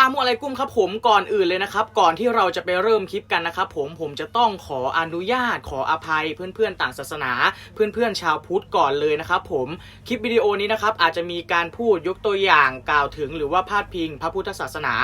ลามุอะลัยกุมครับผมก่อนอื่นเลยนะครับ ก่อนที่เราจะไปเริ่มคลิปกันนะครับผมผมจะต้องขออนุญาตขออภัยเพื่อนๆต่างศาสนา เพื่อนๆชาวพุทธก่อนเลยนะครับผมคลิปวิดีโอนี้นะครับอาจจะมีการพูดยกตัวอย่างกล่าวถึงหรือว่าพาดพิงพระพุทธศาสนา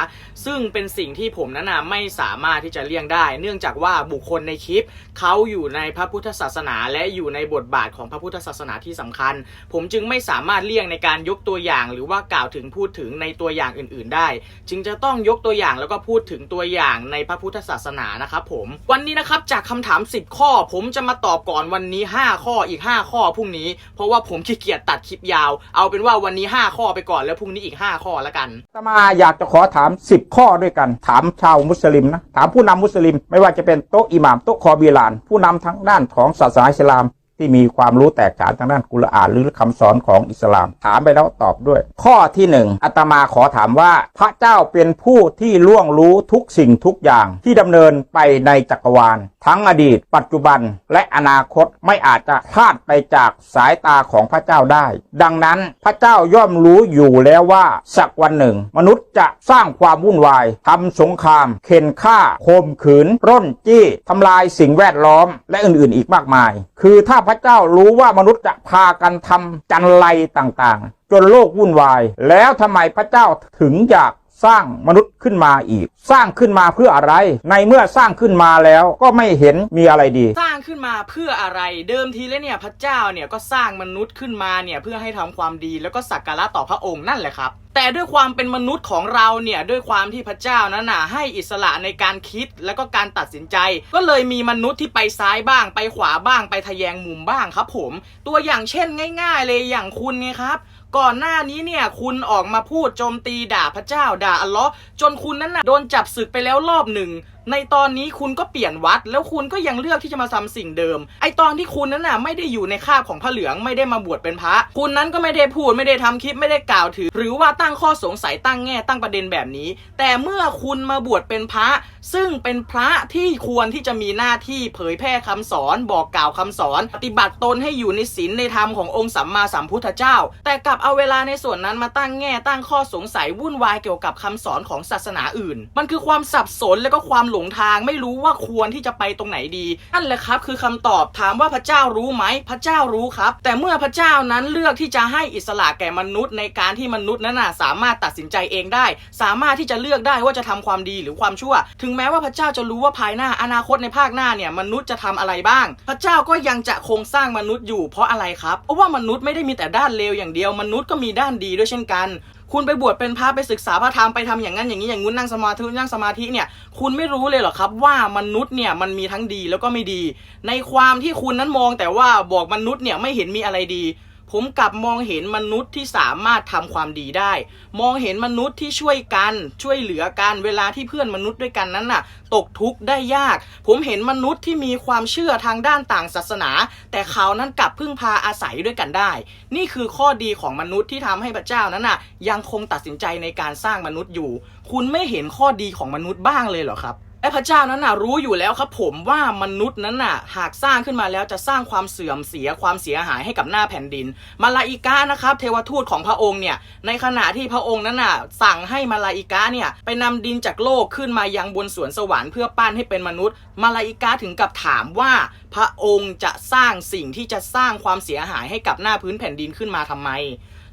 ซึ่งเป็นสิ่งที่ผมนั้นนะไม่สามารถที่จะเลี่ยงได้ เนื่องจากว่าบุคคลในคลิปเขาอยู่ในพระพุทธศาสนา และอยู่ในบทบาทของพระพุทธศาสนาที่สำคัญ ผมจึงไม่สามารถเลี่ยงในการยกตัวอย่าง หรือว่ากล่าวถึงพูดถึงในตัวอย่างอื่น ๆ ได้ จึงจะต้องยกตัวอย่างแล้วก็พูดถึงตัวอย่างในพระพุทธศาสนานะครับผมวันนี้นะครับจากคำถาม 10 ข้อ ผมจะมาตอบก่อนวันนี้ 5 ข้ออีก 5 ข้อพรุ่งนี้ เพราะว่าผมขี้เกียจตัดคลิปยาว เอาเป็นว่าวันนี้ 5 ข้อไปก่อนแล้วพรุ่งนี้อีก 5 ข้อแล้วกันตมาอยากจะขอถาม 10 ข้อด้วยกัน ถามชาวมุสลิมนะถามผู้นำมุสลิม ไม่ว่าจะเป็นโต๊ะอิหม่ามโต๊ะคอบีลาน ผู้นำทั้งด้านของศาสนาอิสลาม ที่มีความรู้แตกฉานทางด้านกุรอานหรือคำสอนของอิสลาม ถามไปแล้วตอบด้วย ข้อที่หนึ่งอาตมาขอถามว่า พระเจ้าเป็นผู้ที่ล่วงรู้ทุกสิ่งทุกอย่างที่ดำเนินไปในจักรวาล ทั้งอดีต ปัจจุบันและอนาคตไม่อาจจะพลาดไปจากสายตาของพระเจ้าได้ ดังนั้นพระเจ้าย่อมรู้อยู่แล้วว่าสักวันหนึ่ง มนุษย์จะสร้างความวุ่นวายทำสงคราม เข็นฆ่าข่มขืนปล้นจี้ทำลายสิ่งแวดล้อม และอื่นๆ อีกมากมาย คือถ้าพระเจ้ารู้ว่ามนุษย์จะพากันทำจันไรต่างๆ จนโลกวุ่นวาย แล้วทำไมพระเจ้าถึงอยาก สร้างมนุษย์ขึ้นมาอีก สร้างขึ้นมาเพื่ออะไร ในเมื่อสร้างขึ้นมาแล้วก็ไม่เห็นมีอะไรดี สร้างขึ้นมาเพื่ออะไร เดิมทีแล้วเนี่ยพระเจ้าเนี่ยก็สร้างมนุษย์ขึ้นมาเนี่ยเพื่อให้ทำความดีแล้วก็สักการะต่อพระองค์นั่นแหละครับแต่ด้วยความเป็นมนุษย์ของเราเนี่ยด้วยความที่พระเจ้านั้นน่ะให้อิสระในการคิดแล้วก็การตัดสินใจ ก็เลยมีมนุษย์ที่ไปซ้ายบ้าง ไปขวาบ้างไปทะแยงมุมบ้างครับผม ตัวอย่างเช่นง่าย ๆ เลยอย่างคุณไงครับ ก่อนหน้านี้เนี่ยคุณออกมาพูดโจมตีด่าพระเจ้าด่าอัลเลาะห์จนคุณนั้นน่ะโดนจับศึกไปแล้วรอบหนึ่ง ในตอนนี้คุณก็เปลี่ยนวัด แล้วคุณก็ยังเลือกที่จะมาทำสิ่งเดิม ไอตอนที่คุณนั้นน่ะไม่ได้อยู่ในคาบของพระเหลืองไม่ได้มาบวชเป็นพระ คุณนั้นก็ไม่ได้พูดไม่ได้ทำคลิปไม่ได้กล่าวถึงหรือว่าตั้งข้อสงสัยตั้งแง่ตั้งประเด็นแบบนี้ แต่เมื่อคุณมาบวชเป็นพระ ซึ่งเป็นพระที่ควรที่จะมีหน้าที่เผยแพร่คำสอน บอกกล่าวคำสอน ปฏิบัติตนให้อยู่ในศีลในธรรมขององค์สัมมาสัมพุทธเจ้า แต่กลับเอาเวลาในส่วนนั้นมาตั้งแง่ตั้งข้อสงสัยวุ่นวายเกี่ยวกับคำสอนของศาสนาอื่น มันคือความสับสนและก็ความหลงทางไม่รู้ว่าควรที่จะไปตรงไหนดีนั่นแหละครับ คือคำตอบถามว่าพระเจ้ารู้ไหมพระเจ้ารู้ครับ แต่เมื่อพระเจ้านั้นเลือกที่จะให้อิสระแก่มนุษย์ในการที่มนุษย์นั้นน่ะสามารถตัดสินใจเองได้ สามารถที่จะเลือกได้ว่าจะทำความดีหรือความชั่ว ถึงแม้ว่าพระเจ้าจะรู้ว่าภายหน้าอนาคตในภาคหน้าเนี่ยมนุษย์จะทำอะไรบ้าง พระเจ้าก็ยังจะคงสร้างมนุษย์อยู่เพราะอะไรครับเพราะว่ามนุษย์ไม่ได้มีแต่ด้านเลวอย่างเดียวมนุษย์ก็มีด้านดีด้วยเช่นกัน คุณไปบวชเป็นพระไปศึกษาพระธรรมไปทำอย่างนั้นอย่างนี้อย่างงู้นนั่งสมาธินั่งสมาธิเนี่ย คุณไม่รู้เลยเหรอครับว่ามนุษย์เนี่ยมันมีทั้งดีแล้วก็ไม่ดี ในความที่คุณนั้นมองแต่ว่าบอกมนุษย์เนี่ยไม่เห็นมีอะไรดี ผมกลับมองเห็นมนุษย์ที่สามารถทำความดีได้ มองเห็นมนุษย์ที่ช่วยกันช่วยเหลือกันเวลาที่เพื่อนมนุษย์ด้วยกันนั้นน่ะ ตกทุกข์ได้ยาก ผมเห็นมนุษย์ที่มีความเชื่อทางด้านต่างศาสนา แต่เขานั้นกลับพึ่งพาอาศัยด้วยกันได้ นี่คือข้อดีของมนุษย์ที่ทำให้พระเจ้านั้นน่ะ ยังคงตัดสินใจในการสร้างมนุษย์อยู่ คุณไม่เห็นข้อดีของมนุษย์บ้างเลยเหรอครับ และพระเจ้านั้นน่ะรู้อยู่แล้วครับผมว่ามนุษย์นั้นน่ะ หากสร้างขึ้นมาแล้วจะสร้างความเสื่อมเสียความเสียหายให้กับหน้าแผ่นดิน มาลาอิกานะครับ เทวทูตของพระองค์เนี่ยในขณะที่พระองค์นั้นน่ะ สั่งให้มาลาอิกาเนี่ยไปนำดินจากโลกขึ้นมายังบนสวนสวรรค์เพื่อปั้นให้เป็นมนุษย์ มาลาอิกาถึงกับถามว่า พระองค์จะสร้างสิ่งที่จะสร้างความเสียหายให้กับหน้าพื้นแผ่นดินขึ้นมาทำไม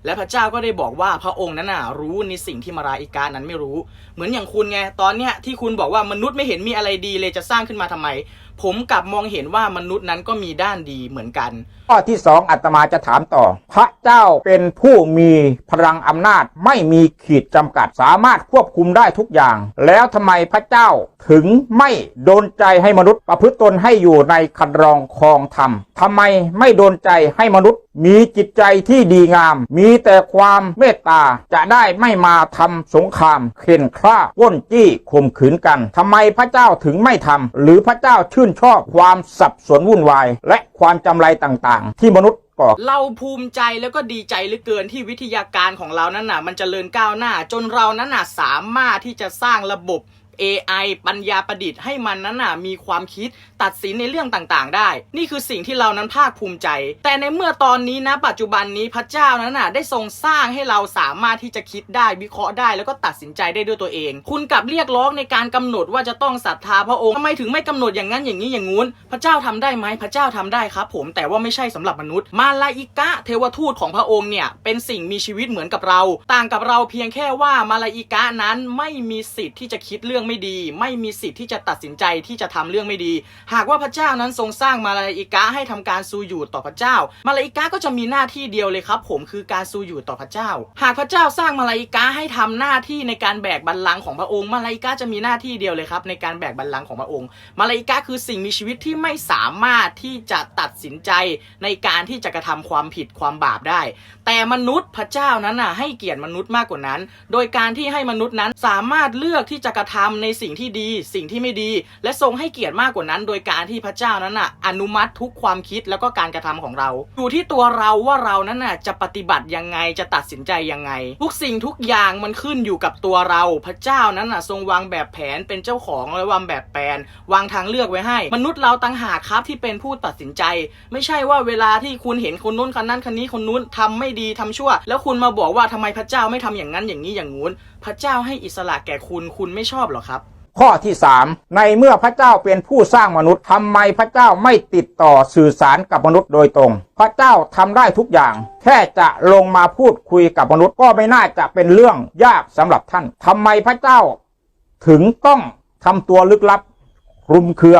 และพระเจ้าก็ได้บอกว่าพระองค์นั้นน่ะรู้ในสิ่งที่มาราอิกานั้นไม่รู้ เหมือนอย่างคุณไงตอนเนี้ยที่คุณบอกว่ามนุษย์ไม่เห็นมีอะไรดีเลยจะสร้างขึ้นมาทำไม ผมกลับมองเห็นว่ามนุษย์นั้นก็มีด้านดีเหมือนกัน ข้อที่สองอาตมาจะถามต่อ พระเจ้าเป็นผู้มีพลังอำนาจไม่มีขีดจำกัดสามารถควบคุมได้ทุกอย่าง แล้วทำไมพระเจ้าถึงไม่โดนใจให้มนุษย์ ประพฤติตนให้อยู่ในคันรองคองธรรมทำไมไม่โดนใจให้มนุษย์ มีจิตใจที่ดีงาม มีแต่ความเมตตาจะได้ไม่มาทำสงคราม เข็นฆ่าปล้นจี้ข่มขืนกันทำไมพระเจ้าถึงไม่ทำหรือพระเจ้าชื่อนชอบความสับสนวุ่นวาย และความจำไรต่างๆ ที่มนุษย์ก่อเราภูมิใจแล้วก็ดีใจเหลือเกินที่วิทยาการของเรานั้นน่ะ มันจเจริญก้าวหน้า จนเรานั้นน่ะสามารถที่จะสร้างระบบ AI ปัญญาประดิษฐ์ให้มันนั้นน่ะมีความคิดตัดสินในเรื่องต่างๆ ได้ นี่คือสิ่งที่เรานั้นภาคภูมิใจ แต่ในเมื่อตอนนี้นะ ปัจจุบันนี้พระเจ้านั้นน่ะได้ทรงสร้างให้เราสามารถที่จะคิดได้วิเคราะห์ได้ แล้วก็ตัดสินใจได้ด้วยตัวเอง คุณกลับเรียกร้องในการกำหนดว่าจะต้องศรัทธาพระองค์ทำไมถึงไม่กำหนดอย่างนั้นอย่างนี้อย่างงู้น พระเจ้าทำได้ไหมพระเจ้าทำได้ครับ ผมแต่ว่าไม่ใช่สำหรับมนุษย์ มาลาอิกะเทวทูตของพระองค์เนี่ยเป็นสิ่งมีชีวิตเหมือนกับเรา ต่างกับเราเพียงแค่ว่ามาลาอิกะนั้นไม่มีสิทธิ์ที่จะคิดเรื่องไม่ดี ไม่มีสิทธิ์ที่จะตัดสินใจที่จะทำเรื่องไม่ดี หากว่าพระเจ้านั้นทรงสร้างมาลาอิกะให้ทำการซูอยู่ต่อพระเจ้า มาลาอิกะก็จะมีหน้าที่เดียวเลยครับ ผมคือการซูอยู่ต่อพระเจ้า หากพระเจ้าสร้างมาลาอิกะให้ทำหน้าที่ในการแบกบัลลังก์ของพระองค์ มาลาอิกะจะมีหน้าที่เดียวเลยครับ ในการแบกบัลลังก์ของพระองค์ มาลาอิกะคือสิ่งมีชีวิตที่ไม่สามารถที่จะตัดสินใจในการที่จะกระทำความผิดความบาปได้ แต่มนุษย์พระเจ้านั้นน่ะให้เกียรติมนุษย์มากกว่านั้น โดยการที่ให้มนุษย์นั้นสามารถเลือกที่จะกระทำในสิ่งที่ดี สิ่งที่ไม่ดี และทรงให้เกียรติมากกว่านั้น โดยการที่พระเจ้านั้นน่ะอนุมัติทุกความคิดแล้วก็การกระทำของเรา อยู่ที่ตัวเราว่าเรานั้นน่ะจะปฏิบัติยังไงจะตัดสินใจยังไง ทุกสิ่งทุกอย่างมันขึ้นอยู่กับตัวเรา พระเจ้านั้นน่ะทรงวางแบบแผนเป็นเจ้าของและวางแบบแปนวางทางเลือกไว้ให้ มนุษย์เราตั้งหากครับที่เป็นผู้ตัดสินใจ ไม่ใช่ว่าเวลาที่คุณเห็นคนนู้นคนนั้นคนนี้คนนู้นทำไม่ดีทำชั่ว แล้วคุณมาบอกว่าทำไมพระเจ้าไม่ทำอย่างนั้นอย่างนี้อย่างงู้น พระเจ้าให้อิสระแก่คุณคุณไม่ชอบหรอครับ ข้อที่สามในเมื่อพระเจ้าเป็นผู้สร้างมนุษย์ทำไมพระเจ้าไม่ติดต่อสื่อสารกับมนุษย์โดยตรง พระเจ้าทำได้ทุกอย่าง แค่จะลงมาพูดคุยกับมนุษย์ก็ไม่น่าจะเป็นเรื่องยากสำหรับท่านทำไมพระเจ้า ถึงต้องทำตัวลึกลับคลุมเครือ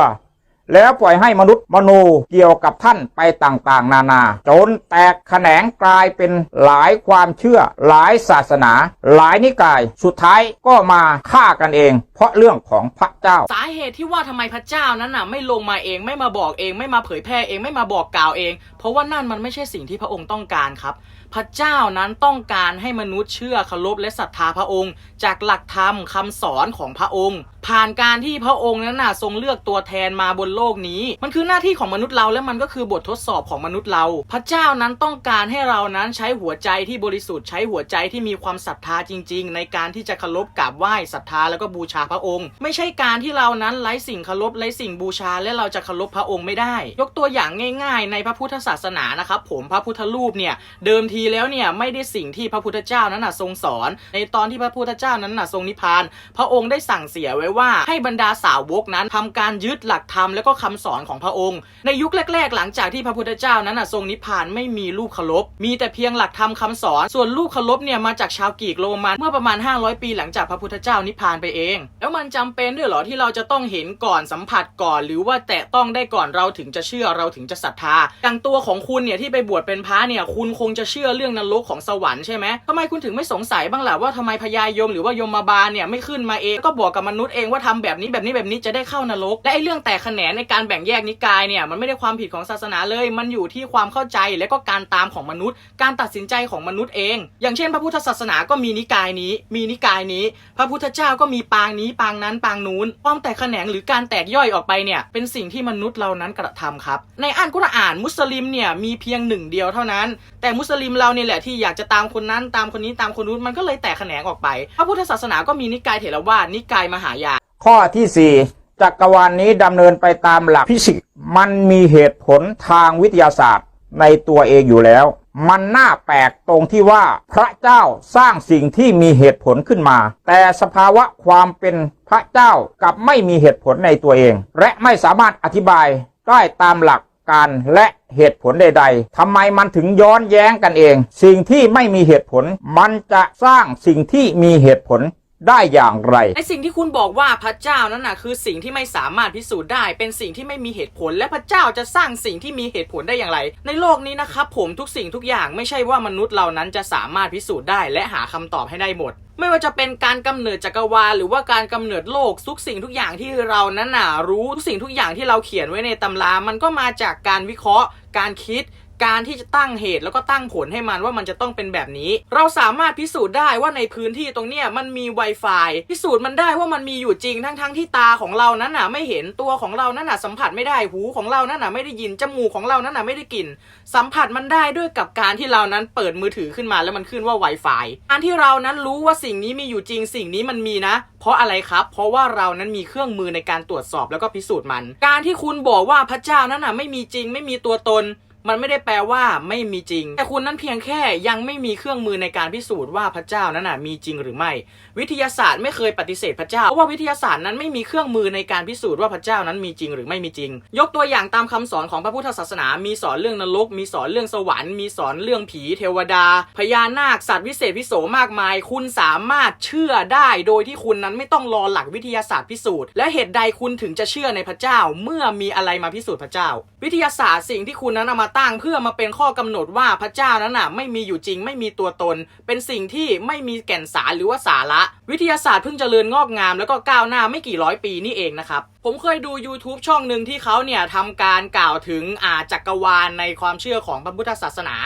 แล้วปล่อยให้มนุษย์มโนเกี่ยวกับท่านไปต่างๆ นานา จนแตกแขนงกลายเป็นหลายความเชื่อ หลายศาสนา หลายนิกาย สุดท้ายก็มาฆ่ากันเอง เพราะเรื่องของพระเจ้า สาเหตุที่ว่าทำไมพระเจ้านั้นน่ะไม่ลงมาเองไม่มาบอกเอง ไม่มาเผยแพร่เองไม่มาบอกกล่าวเอง เพราะว่านั่นมันไม่ใช่สิ่งที่พระองค์ต้องการครับ พระเจ้านั้นต้องการให้มนุษย์เชื่อเคารพและศรัทธาพระองค์ จากหลักธรรมคำสอนของพระองค์ ผ่านการที่พระองค์นั้นน่ะทรงเลือกตัวแทนมาบนโลกนี้ มันคือหน้าที่ของมนุษย์เราและมันก็คือบททดสอบของมนุษย์เรา พระเจ้านั้นต้องการให้เรานั้นใช้หัวใจที่บริสุทธิ์ใช้หัวใจที่มีความศรัทธาจริง ๆ ในการที่จะเคารพกราบไหว้ศรัทธาแล้วก็บูชาพระองค์ ไม่ใช่การที่เรานั้นไร้สิ่งเคารพไร้สิ่งบูชาและเราจะเคารพพระองค์ไม่ได้ ยกตัวอย่างง่าย ๆ ในพระพุทธศาสนานะครับผมพระพุทธรูปเนี่ยเดิมทีแล้วเนี่ยไม่ได้สิ่งที่พระพุทธเจ้านั้นน่ะทรงสอน ในตอนที่พระพุทธเจ้านั้นน่ะทรงนิพพาน พระองค์ได้สั่งเสียไว้ว่าให้บรรดาสาวกนั้นทำการยึดหลักธรรมและก็คำสอนของพระองค์ ในยุคแรก ๆ หลังจากที่พระพุทธเจ้านั้นน่ะทรงนิพพานไม่มีรูปเคารพมีแต่เพียงหลักธรรมคำสอน ส่วนรูปเคารพเนี่ยมาจากชาวกรีกโรมันเมื่อประมาณ 500 ปีหลังจากพระพุทธเจ้านิพพานไปเอง แล้วมันจำเป็นด้วยเหรอที่เราจะต้องเห็นก่อนสัมผัสก่อน หรือว่าแตะต้องได้ก่อนเราถึงจะเชื่อเราถึงจะศรัทธาอย่างตัวของคุณเนี่ยที่ไปบวชเป็นพระเนี่ยคุณคงจะเชื่อเรื่องนรกของสวรรค์ใช่ไหมทำไมคุณถึงไม่สงสัยบ้างล่ะว่าทำไมพญายมหรือว่ายมาบาลเนี่ยไม่ขึ้นมาเองก็บอกกับมนุษย์เองว่าทำแบบนี้แบบนี้แบบนี้จะได้เข้านรก และไอ้เรื่องแตกแขนงในการแบ่งแยกนิกายเนี่ยมันไม่ได้ความผิดของศาสนาเลย มันอยู่ที่ความเข้าใจและก็การตามของมนุษย์ การตัดสินใจของมนุษย์เอง อย่างเช่น พระพุทธศาสนาก็มีนิกายนี้ มีนิกายนี้ พระพุทธเจ้าก็มีปางนี้ปางนั้นปางนู้นความแตกแขนงหรือการแตกย่อยออกไปเนี่ยเป็นสิ่งที่มนุษย์เรานั้นกระทำครับ ในอันกุรอานมุสลิมเนี่ยมีเพียงหนึ่งเดียวเท่านั้น แต่มุสลิมเราเนี่ยแหละที่อยากจะตามคนนั้นตามคนนี้ตามคนนู้นมันก็เลยแตกแขนงออกไป พระพุทธศาสนาก็มีนิกายเถรวาทนิกายมหายานข้อที่สี่จักรวาลนนี้ดำเนินไปตามหลักฟิสิกส์มันมีเหตุผลทางวิทยาศาสตร์ในตัวเองอยู่แล้ว มันน่าแปลกตรงที่ว่าพระเจ้าสร้างสิ่งที่มีเหตุผลขึ้นมา แต่สภาวะความเป็นพระเจ้ากลับไม่มีเหตุผลในตัวเอง และไม่สามารถอธิบายได้ตามหลัก การและเหตุผลใด ๆ ทำไมมันถึงย้อนแย้งกันเอง สิ่งที่ไม่มีเหตุผล มันจะสร้างสิ่งที่มีเหตุผล ได้อย่างไร ไอสิ่งที่คุณบอกว่าพระเจ้านั้นน่ะคือสิ่งที่ไม่สามารถพิสูจน์ได้ เป็นสิ่งที่ไม่มีเหตุผล และพระเจ้าจะสร้างสิ่งที่มีเหตุผลได้อย่างไร ในโลกนี้นะครับผมทุกสิ่งทุกอย่างไม่ใช่ว่ามนุษย์เรานั้นจะสามารถพิสูจน์ได้ และหาคำตอบให้ได้หมดไม่ว่าจะเป็นการกำเนิดจักรวาลหรือว่าการกำเนิดโลกทุกสิ่งทุกอย่างที่เรานั้นน่ะรู้ทุกสิ่งทุกอย่างที่เราเขียนไว้ในตำรา มันก็มาจากการวิเคราะห์ การคิด การที่จะตั้งเหตุแล้วก็ตั้งผลให้มันว่ามันจะต้องเป็นแบบนี้ เราสามารถพิสูจน์ได้ว่าในพื้นที่ตรงเนี้ยมันมี Wi-Fi พิสูจน์มันได้ว่ามันมีอยู่จริงทั้งๆทที่ตาของเรานั้นน่ะไม่เห็นตัวของเรานั้นน่ะสัมผัสไม่ได้หูของเรานั้นน่ะไม่ได้ยินจมูกของเรานั้นน่ะไม่ได้กลิ่นสัมผัสมันได้ด้วยกับการที่เรานั้นเปิดมือถือขึ้นมาแล้วมันขึ้นว่า Wi-Fi การที่เรานั้นรู้ว่าสิ่งนี้มีอยู่จริงสิ่งนี้มันมีนะ เพราะอะไรครับ เพราะว่าเรานั้นมีเครื่องมือในการตรวจสอบแล้วก็พิสูจน์มัน การที่คุณบอกว่าพระเจ้านั้นน่ะไม่มีจริงไม่มีตัวตน มันไม่ได้แปลว่าไม่มีจริง แต่คุณนั้นเพียงแค่ยังไม่มีเครื่องมือในการพิสูจน์ว่าพระเจ้านั้นน่ะมีจริงหรือไม่ วิทยาศาสตร์ไม่เคยปฏิเสธพระเจ้า เพราะว่าวิทยาศาสตร์นั้นไม่มีเครื่องมือในการพิสูจน์ว่าพระเจ้านั้นมีจริงหรือไม่มีจริง ยกตัวอย่างตามคำสอนของพระพุทธศาสนา มีสอนเรื่องนรก มีสอนเรื่องสวรรค์ มีสอนเรื่องผีเทวดา พญานาค สัตว์วิเศษวิโสมากมาย คุณสามารถเชื่อได้โดยที่คุณนั้นไม่ต้องรอหลักวิทยาศาสตร์พิสูจน์ และเหตุใดคุณถึงจะเชื่อในพระเจ้า เมื่อมีอะไรมาพิสูจน์พระเจ้า วิทยาศาสตร์สิ่งที่คุณนั้นเอามาตั้งเพื่อมาเป็นข้อกำหนดว่าพระเจ้านั้นน่ะไม่มีอยู่จริงไม่มีตัวตน เป็นสิ่งที่ไม่มีแก่นสารหรือว่าสาระ วิทยาศาสตร์เพิ่งจเจริญงอกงามแล้วก็ก้าวหน้าไม่กี่ร้อยปีนี่เองนะครับ ผมเคยดู YouTube ช่องหนึ่งที่เขาเนี่ยทำการกล่าวถึงอาจักรวาลในความเชื่อของพระพุทธศาสนา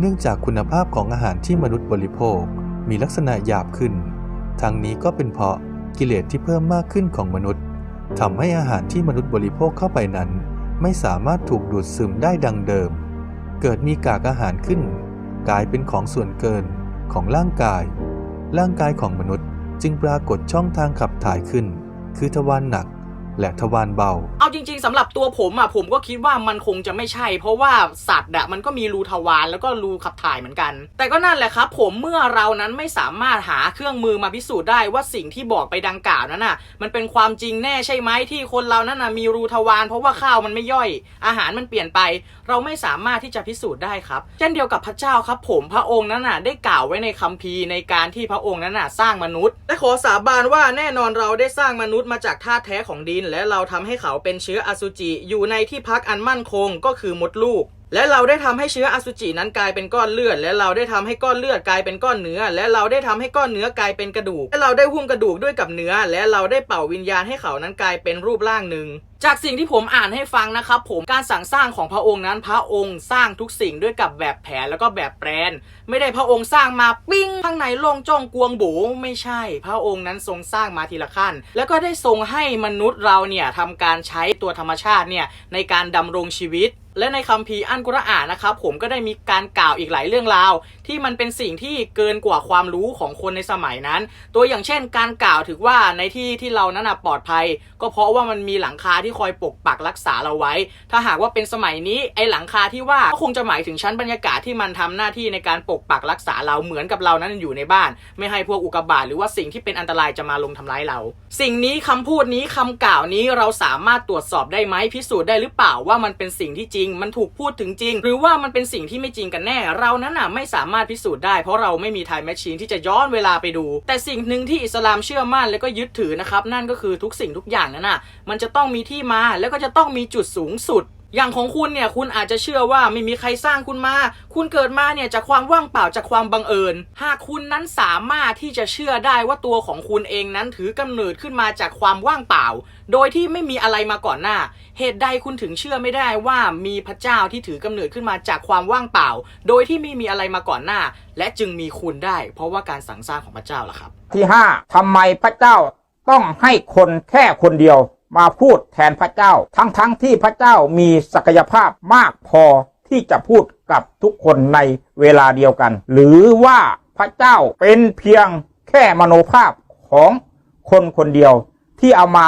เนื่องจากคุณภาพของอาหารที่มนุษย์บริโภค มีลักษณะหยาบขึ้นทั้งนี้ก็เป็นเพราะกิเลสที่เพิ่มมากขึ้นของมนุษย์ทำให้อาหารที่มนุษย์บริโภคเข้าไปนั้น ไม่สามารถถูกดูดซึมได้ดังเดิม เกิดมีกากอาหารขึ้น กลายเป็นของส่วนเกินของร่างกาย ร่างกายของมนุษย์จึงปรากฏช่องทางขับถ่ายขึ้น คือทวารหนักและทวารเบา จริง ๆสำหรับตัวผมอะผมก็คิดว่ามันคงจะไม่ใช่ เพราะว่าสัตว์อะมันก็มีรูทวารแล้วก็รูขับถ่ายเหมือนกัน แต่ก็นั่นแหละครับ ผมเมื่อเรานั้นไม่สามารถหาเครื่องมือมาพิสูจน์ได้ว่าสิ่งที่บอกไปดังกล่าวนั้นน่ะ มันเป็นความจริงแน่ใช่ไหมที่คนเรานั้นน่ะมีรูทวารเพราะว่าข้าวมันไม่ย่อย อาหารมันเปลี่ยนไป เราไม่สามารถที่จะพิสูจน์ได้ครับ เช่นเดียวกับพระเจ้าครับ ผมพระองค์นั้นน่ะ ได้กล่าวไว้ในคัมภีร์ในการที่พระองค์นั้นน่ะ สร้างมนุษย์และขอสาบานว่าแน่นอนเราได้สร้างมนุษย์มาจากธาตุแท้ของดิน และเราทำให้เขาเป็นเชื้ออสุจิอยู่ในที่พักอันมั่นคงก็คือมดลูก และเราได้ทำให้เชื้ออสุจินั้นกลายเป็นก้อนเลือด และเราได้ทำให้ก้อนเลือดกลายเป็นก้อนเนื้อ และเราได้ทำให้ก้อนเนื้อกลายเป็นกระดูก และเราได้หุ้มกระดูกด้วยกับเนื้อ และเราได้เป่าวิญญาณให้เขานั้นกลายเป็นรูปร่างหนึ่งจากสิ่งที่ผมอ่านให้ฟังนะครับผมการสั่งสร้างของพระองค์นั้น พระองค์สร้างทุกสิ่งด้วยกับแบบแผนแล้วก็แบบแปลน ไม่ได้พระองค์สร้างมาปิ้งข้างในโล่งจ้องกวงโบไม่ใช่ พระองค์นั้นทรงสร้างมาทีละขั้น แล้วก็ได้ทรงให้มนุษย์เราเนี่ยทำการใช้ตัวธรรมชาติเนี่ยในการดำรงชีวิต และในคัมภีร์อันกุรอานนะครับผมก็ได้มีการกล่าวอีกหลายเรื่องราว ที่มันเป็นสิ่งที่เกินกว่าความรู้ของคนในสมัยนั้น ตัวอย่างเช่น การกล่าวถึงว่าในที่ที่เรานั้นปลอดภัย ก็เพราะว่ามันมีหลังคาที่คอยปกปักรักษาเราไว้ ถ้าหากว่าเป็นสมัยนี้ไอหลังคาที่ว่าก็คงจะหมายถึงชั้นบรรยากาศที่มันทำหน้าที่ในการปกปักรักษาเราเหมือนกับเรานั้นอยู่ในบ้าน ไม่ให้พวกอุกกาบาตหรือว่าสิ่งที่เป็นอันตรายจะมาลงทำร้ายเรา สิ่งนี้คำพูดนี้คำกล่าวนี้เราสามารถตรวจสอบได้ไหมพิสูจน์ได้หรือเปล่าว่ามันเป็นสิ่งที่จริงมันถูกพูดถึงจริง หรือว่ามันเป็นสิ่งที่ไม่จริงกันแน่ เรานั้นน่ะไม่สามารถพิสูจน์ได้ เพราะเราไม่มีไทม์แมชชีนที่จะย้อนเวลาไปดู แต่สิ่งหนึ่งที่อิสลามเชื่อมั่นและก็ยึดถือนะครับนั่นก็คือทุกสิ่งทุกอย่างนั้นน่ะมันจะต้องมีที่มาแล้วก็จะต้องมีจุดสูงสุด อย่างของคุณเนี่ยคุณอาจจะเชื่อว่าไม่มีใครสร้างคุณมา คุณเกิดมาเนี่ยจากความว่างเปล่าจากความบังเอิญ หากคุณนั้นสามารถที่จะเชื่อได้ว่าตัวของคุณเองนั้นถือกำเนิดขึ้นมาจากความว่างเปล่า โดยที่ไม่มีอะไรมาก่อนหน้า เหตุใดคุณถึงเชื่อไม่ได้ว่ามีพระเจ้าที่ถือกำเนิดขึ้นมาจากความว่างเปล่า โดยที่ไม่มีอะไรมาก่อนหน้า และจึงมีคุณได้ เพราะว่าการสั่งสร้างของพระเจ้าล่ะครับ ที่ห้าทำไมพระเจ้าต้องให้คนแค่คนเดียว มาพูดแทนพระเจ้า ทั้งๆทที่พระเจ้ามีศักยภาพมากพอที่จะพูดกับทุกคนในเวลาเดียวกัน หรือว่าพระเจ้าเป็นเพียงแค่มโนภาพของคนคนเดียว ที่เอามา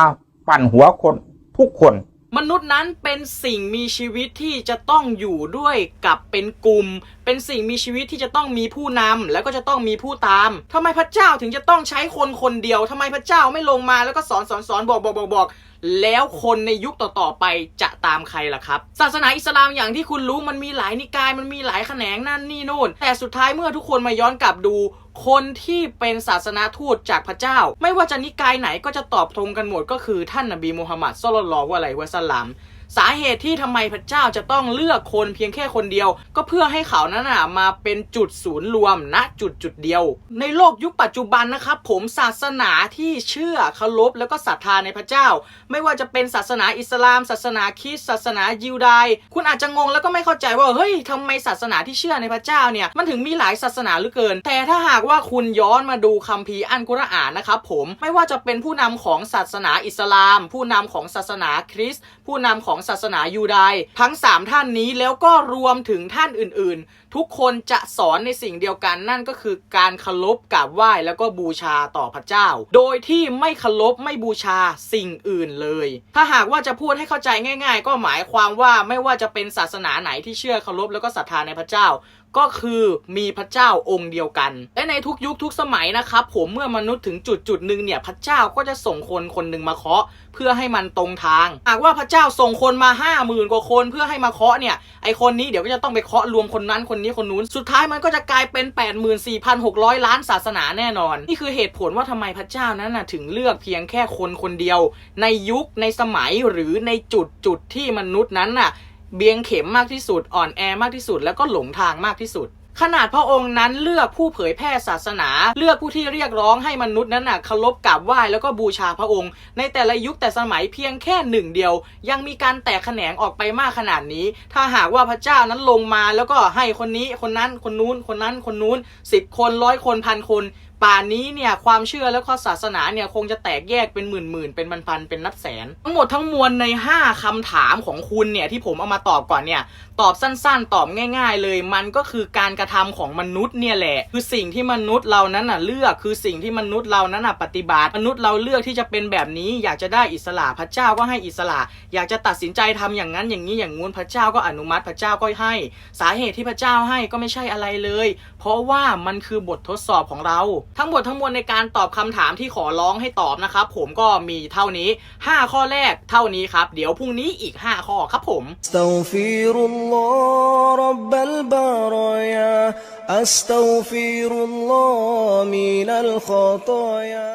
ปั่นหัวคนทุกคน มนุษย์นั้นเป็นสิ่งมีชีวิตที่จะต้องอยู่ด้วยกับเป็นกลุ่ม เป็นสิ่งมีชีวิตที่จะต้องมีผู้นำแล้วก็จะต้องมีผู้ตามทำไมพระเจ้าถึงจะต้องใช้คนคนเดียวทำไมพระเจ้าไม่ลงมาแล้วก็สอนสอนสอนบอกบอกบอกบอก แล้วคนในยุคต่อๆไปจะตามใครล่ะครับ ศาสนาอิสลามอย่างที่คุณรู้มันมีหลายนิกายมันมีหลายแขนงนั่นนี่นู่น แต่สุดท้ายเมื่อทุกคนมาย้อนกลับดูคนที่เป็นศาสนาทูตจากพระเจ้า ไม่ว่าจะนิกายไหนก็จะตอบตรงกันหมดก็คือท่านนบีมูฮัมมัดสุลลัลลอฮุอะลัยฮิวะสลลัม สาเหตุที่ทำไมพระเจ้าจะต้องเลือกคนเพียงแค่คนเดียว ก็เพื่อให้เขานั้นน่ะมาเป็นจุดศูนย์รวมณจุดจุดเดียว ในโลกยุคปัจจุบันนะครับผมศาสนาที่เชื่อเคารพแล้วก็ศรัทธาในพระเจ้า ไม่ว่าจะเป็นศาสนาอิสลาม ศาสนาคริสต์ศาสนายิวไดคุณอาจจะงงแล้วก็ไม่เข้าใจว่าเฮ้ยทำไมศาสนาที่เชื่อในพระเจ้าเนี่ยมันถึงมีหลายศาสนาเหลือเกิน แต่ถ้าหากว่าคุณย้อนมาดูคัมภีร์อันกุรอานนะครับผมไม่ว่าจะเป็นผู้นำของศาสนาอิสลาม ผู้นำของศาสนาคริสต์ผู้นำของศาสนายูไดายทั้ง 3 ท่านนี้แล้วก็รวมถึงท่านอื่นๆ ทุกคนจะสอนในสิ่งเดียวกันนั่นก็คือการเคารพกราบไหว้แล้วก็บูชาต่อพระเจ้า โดยที่ไม่เคารพไม่บูชาสิ่งอื่นเลย ถ้าหากว่าจะพูดให้เข้าใจง่าย ๆ ก็หมายความว่าไม่ว่าจะเป็นศาสนาไหนที่เชื่อเคารพแล้วก็ศรัทธาในพระเจ้า ก็คือมีพระเจ้าองค์เดียวกัน และในทุกยุคทุกสมัยนะครับผมเมื่อมนุษย์ถึงจุดจุดหนึ่งเนี่ยพระเจ้าก็จะส่งคนคนหนึ่งมาเคาะ เพื่อให้มันตรงทางหากว่าพระเจ้าส่งคนมาห้าหมื่นกว่าคนเพื่อให้มาเคาะเนี่ยไอคนนี้เดี๋ยวก็จะต้องไปเคาะรวมคนนั้นคนนี้คนนู้นสุดท้ายมันก็จะกลายเป็น 84,600 ล้านศาสนาแน่นอน นี่คือเหตุผลว่าทำไมพระเจ้านั้นนะถึงเลือกเพียงแค่คนคนเดียว ในยุคในสมัยหรือในจุดจุดที่มนุษย์นั้นน่ะ เบียงเข็มมากที่สุด อ่อนแอมากที่สุด แล้วก็หลงทางมากที่สุด ขนาดพระองค์นั้นเลือกผู้เผยแพร่ศาสนา เลือกผู้ที่เรียกร้องให้มนุษย์นั้นน่ะเคารพกราบไหว้แล้วก็บูชาพระองค์ ในแต่ละยุคแต่สมัยเพียงแค่หนึ่งเดียว ยังมีการแตกแขนงออกไปมากขนาดนี้ ถ้าหากว่าพระเจ้านั้นลงมาแล้วก็ให้คนนี้คนนั้นคนนู้นคนนั้นคนนู้นสิบคนร้อยคนพันคน ป่านนี้เนี่ยความเชื่อและข้อศาสนาเนี่ยคงจะแตกแยกเป็นหมื่นหมื่นเป็นพันๆเป็นนับแสน ทั้งหมดทั้งมวลใน 5คำถามของคุณเนี่ยที่ผมเอามาตอบก่อนเนี่ยตอบสั้นๆ ตอบง่าย ๆ เลย มันก็คือการกระทำของมนุษย์เนี่ยแหละ คือสิ่งที่มนุษย์เรานั้นน่ะเลือกคือสิ่งที่มนุษย์เรานั้นน่ะปฏิบัติ มนุษย์เราเลือกที่จะเป็นแบบนี้ อยากจะได้อิสระพระเจ้าก็ให้อิสระ อยากจะตัดสินใจทำอย่างนั้นอย่างนี้อย่างงู้นพระเจ้าก็อนุมัติพระเจ้าก็ให้ สาเหตุที่พระเจ้าให้ก็ไม่ใช่อะไรเลย เพราะว่ามันคือบททดสอบของเราทั้งหมดทั้งมวลในการตอบคำถามที่ขอร้องให้ตอบนะครับผมก็มีเท่านี้ 5 ข้อแรกเท่านี้ครับ เดี๋ยวพรุ่งนี้อีก 5 ข้อครับผม أستغفر الله رب البرايا أستغفر الله من الخطايا